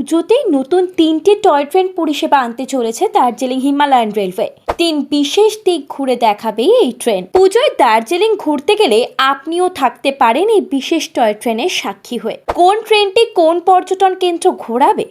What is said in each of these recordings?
পুজোতেই নতুন তিনটি toy train পরিষেবা আনতে চলেছে দার্জিলিং হিমালয়ান রেলওয়ে। তিন বিশেষ দিক ঘুরে দেখাবে এই ট্রেন। পুজোয় দার্জিলিং ঘুরতে গেলে আপনিও থাকতে পারেন এই বিশেষ টয় ট্রেনের সাক্ষী হয়ে। কোন ট্রেনটি কোন পর্যটন কেন্দ্র ঘোরাবে?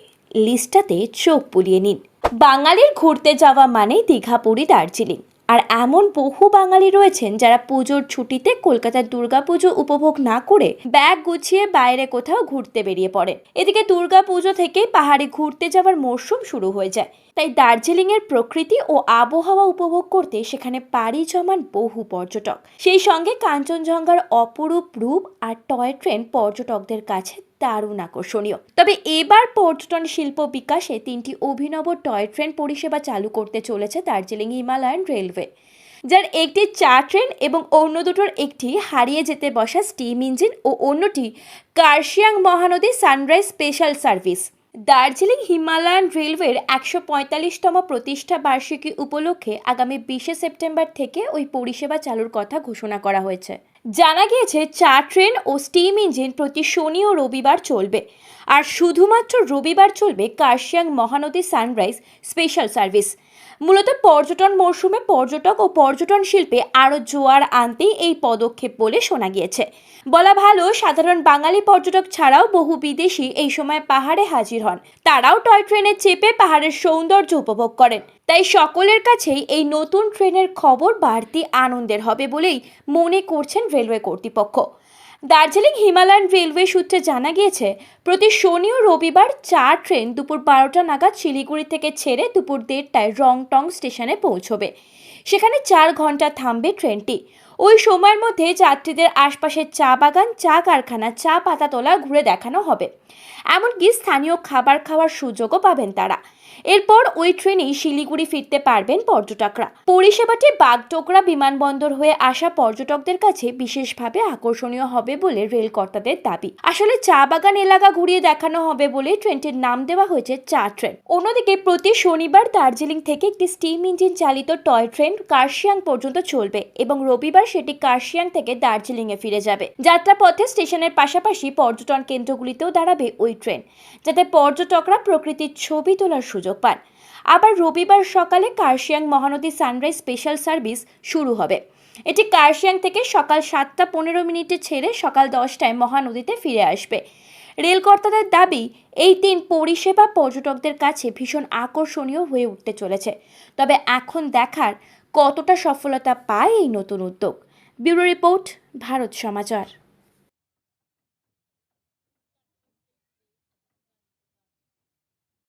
লিস্টটাতে চোখ বুলিয়ে নিন। বাঙালির ঘুরতে যাওয়া মানেই দীঘা পুরী দার্জিলিং। আর এমন বহু বাঙালি রয়েছেন যারা পুজোর ছুটিতে কলকাতার দুর্গাপুজো উপভোগ না করে ব্যাগ গুছিয়ে বাইরে কোথাও ঘুরতে বেরিয়ে পড়ে। এদিকে দুর্গাপুজো থেকে পাহাড়ে ঘুরতে যাওয়ার মরশুম শুরু হয়ে যায়। তাই দার্জিলিংয়ের প্রকৃতি ও আবহাওয়া উপভোগ করতে সেখানে পাড়ি জমান বহু পর্যটক। সেই সঙ্গে কাঞ্চনজঙ্ঘার অপরূপ রূপ আর টয় ট্রেন পর্যটকদের কাছে দারুণ আকর্ষণীয়। তবে এবার পর্যটন শিল্প বিকাশে তিনটি অভিনব টয় ট্রেন পরিষেবা চালু করতে চলেছে দার্জিলিং হিমালয়ান রেলওয়ে। যার একটি চা ট্রেন এবং অন্য দুটোর একটি হারিয়ে যেতে বসা স্টিম ইঞ্জিন ও অন্যটি Kurseong Mahanadi sunrise special service. Darjeeling Himalayan রেলওয়ের একশো পঁয়তাল্লিশতম প্রতিষ্ঠা বার্ষিকী উপলক্ষে আগামী বিশে সেপ্টেম্বর থেকে ওই পরিষেবা চালুর কথা ঘোষণা করা হয়েছে। জানা গিয়েছে, চার ট্রেন ও স্টিম ইঞ্জিন প্রতি শনি ও রবিবার চলবে। আর শুধুমাত্র রবিবার চলবে Kurseong Mahanadi sunrise special service. মূলত পর্যটন মরশুমে পর্যটক ও পর্যটন শিল্পে আরও জোয়ার আনতেই এই পদক্ষেপ বলে শোনা গিয়েছে। বলা ভালো, সাধারণ বাঙালি পর্যটক ছাড়াও বহু বিদেশি এই সময় পাহাড়ে হাজির হন। তারাও টয় ট্রেনে চেপে পাহাড়ের সৌন্দর্য উপভোগ করেন। তাই সকলের কাছেই এই নতুন ট্রেনের খবর বাড়তি আনন্দের হবে বলেই মনে করছেন রেলওয়ে কর্তৃপক্ষ। দার্জিলিং হিমালয়ান রেলওয়ে সূত্রে জানা গিয়েছে, প্রতি শনি ও রবিবার চার ট্রেন দুপুর বারোটা নাগাদ শিলিগুড়ি থেকে ছেড়ে দুপুর দেড়টায় রংটং স্টেশনে পৌঁছবে। সেখানে চার ঘণ্টা থামবে ট্রেনটি। ওই সময়ের মধ্যে যাত্রীদের আশপাশের চা বাগান, চা কারখানা, চা পাতা তোলা ঘুরে দেখানো হবে। এমনকি স্থানীয় খাবার খাওয়ার সুযোগও পাবেন তারা। এরপর ওই ট্রেনেই শিলিগুড়ি ফিরতে পারবেন পর্যটকরা। পরিষেবাটি বাগডোগরা বিমানবন্দর হয়ে আসা পর্যটকদের কাছে বিশেষভাবে আকর্ষণীয় হবে বলে রেল কর্তাদের দাবি। আসলে চা বাগান এলাকা ঘুরিয়ে দেখানো হবে বলে ট্রেনটির নাম দেওয়া হয়েছে চা ট্রেন। অন্যদিকে প্রতি শনিবার দার্জিলিং থেকে একটি স্টিম ইঞ্জিন চালিত টয় ট্রেন কার্শিয়াং পর্যন্ত চলবে এবং রবিবার সেটি কার্শিয়াং থেকে দার্জিলিংয়ে ফিরে যাবে। যাত্রাপথে স্টেশনের পাশাপাশি পর্যটন কেন্দ্রগুলিতেও দাঁড়াবে ওই ট্রেন, যাতে পর্যটকরা প্রকৃতির ছবি তোলার সুযোগ পান। আবার রবিবার সকালে Kurseong Mahanadi sunrise special service শুরু হবে। এটি কার্শিয়াং থেকে সকাল সাতটা পনেরো মিনিটে ছেড়ে সকাল দশটায় মহানদীতে ফিরে আসবে। রেলকর্তাদের দাবি, এই তিন পরিষেবা পর্যটকদের কাছে ভীষণ আকর্ষণীয় হয়ে উঠতে চলেছে। তবে এখন দেখার কতটা সফলতা পায় এই নতুন উদ্যোগ? Bureau report Bharat Samachar.